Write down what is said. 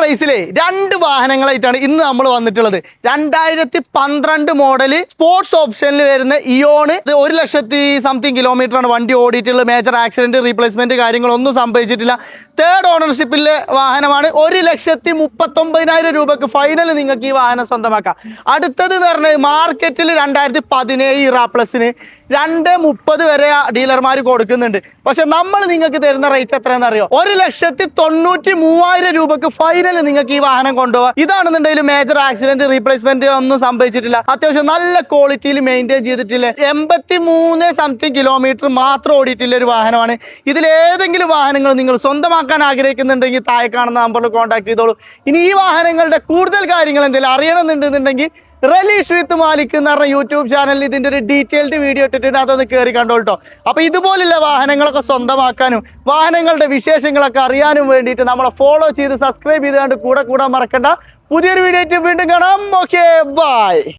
പ്രൈസിലെ രണ്ട് വാഹനങ്ങളായിട്ടാണ് ഇന്ന് നമ്മൾ വന്നിട്ടുള്ളത്. രണ്ടായിരത്തി പന്ത്രണ്ട് മോഡൽ സ്പോർട്സ് ഓപ്ഷനിൽ വരുന്ന ഇയോണ്. ഒരു ലക്ഷത്തി സംതിങ് കിലോമീറ്റർ ആണ്. വണ്ടി ഓടിയിട്ടുള്ളത് മേജർ ആക്സിഡന്റ് റീപ്ലേസ്മെന്റ് കാര്യങ്ങളൊന്നും സംഭവിച്ചിട്ടില്ല. തേർഡ് ഓണർഷിപ്പിലെ വാഹനമാണ്. ഒരു ലക്ഷത്തി മുപ്പത്തൊമ്പതിനായിരം രൂപക്ക് ഫൈനൽ നിങ്ങൾക്ക് ഈ വാഹനം സ്വന്തമാക്കാം. അടുത്തത് എന്ന് പറഞ്ഞാൽ മാർക്കറ്റിൽ രണ്ടായിരത്തി പതിനേഴ് ഇറാ പ്ലസിന് രണ്ട് മുപ്പത് വരെ ഡീലർമാർ കൊടുക്കുന്നുണ്ട്. പക്ഷെ നമ്മൾ നിങ്ങൾക്ക് തരുന്ന റേറ്റ് എത്രയെന്ന് അറിയോ ഒരു ലക്ഷത്തി തൊണ്ണൂറ്റി മൂവായിരം രൂപക്ക് ഫൈനൽ നിങ്ങൾക്ക് ഈ വാഹനം കൊണ്ടുപോകാം. ഇതാണെന്നുണ്ടെങ്കിൽ മേജർ ആക്സിഡന്റ് റീപ്ലേസ്മെന്റ് ഒന്നും സംഭവിച്ചിട്ടില്ല. അത്യാവശ്യം നല്ല ക്വാളിറ്റിയിൽ മെയിന്റെയിൻ ചെയ്തിട്ടില്ല. എൺപത്തി മൂന്ന് സംതിങ് കിലോമീറ്റർ മാത്രം ഓടിയിട്ടുള്ള ഒരു വാഹനമാണ്. ഇതിൽ ഏതെങ്കിലും വാഹനങ്ങൾ നിങ്ങൾ സ്വന്തമാക്കാൻ ആഗ്രഹിക്കുന്നുണ്ടെങ്കിൽ താഴെ കാണുന്ന നമ്പറിൽ കോൺടാക്ട് ചെയ്തോളൂ. ഇനി ഈ വാഹനങ്ങളുടെ കൂടുതൽ കാര്യങ്ങൾ എന്തെങ്കിലും അറിയണമെന്നുണ്ടെന്നുണ്ടെങ്കിൽ റലീഷ് വിത്ത് മാലിക് എന്ന് പറഞ്ഞ യൂട്യൂബ് ചാനലിൽ ഇതിന്റെ ഒരു ഡീറ്റെയിൽഡ് വീഡിയോ ഇട്ടിട്ടുണ്ട്. അതൊന്ന് കയറി കണ്ടോട്ടോ അപ്പൊ ഇതുപോലുള്ള വാഹനങ്ങളൊക്കെ സ്വന്തമാക്കാനും വാഹനങ്ങളുടെ വിശേഷങ്ങളൊക്കെ അറിയാനും വേണ്ടിയിട്ട് നമ്മളെ ഫോളോ ചെയ്ത് സബ്സ്ക്രൈബ് ചെയ്തുകൊണ്ട് കൂടെ കൂടാൻ മറക്കണ്ട. പുതിയൊരു വീഡിയോ വീണ്ടും കാണാം. Okay bye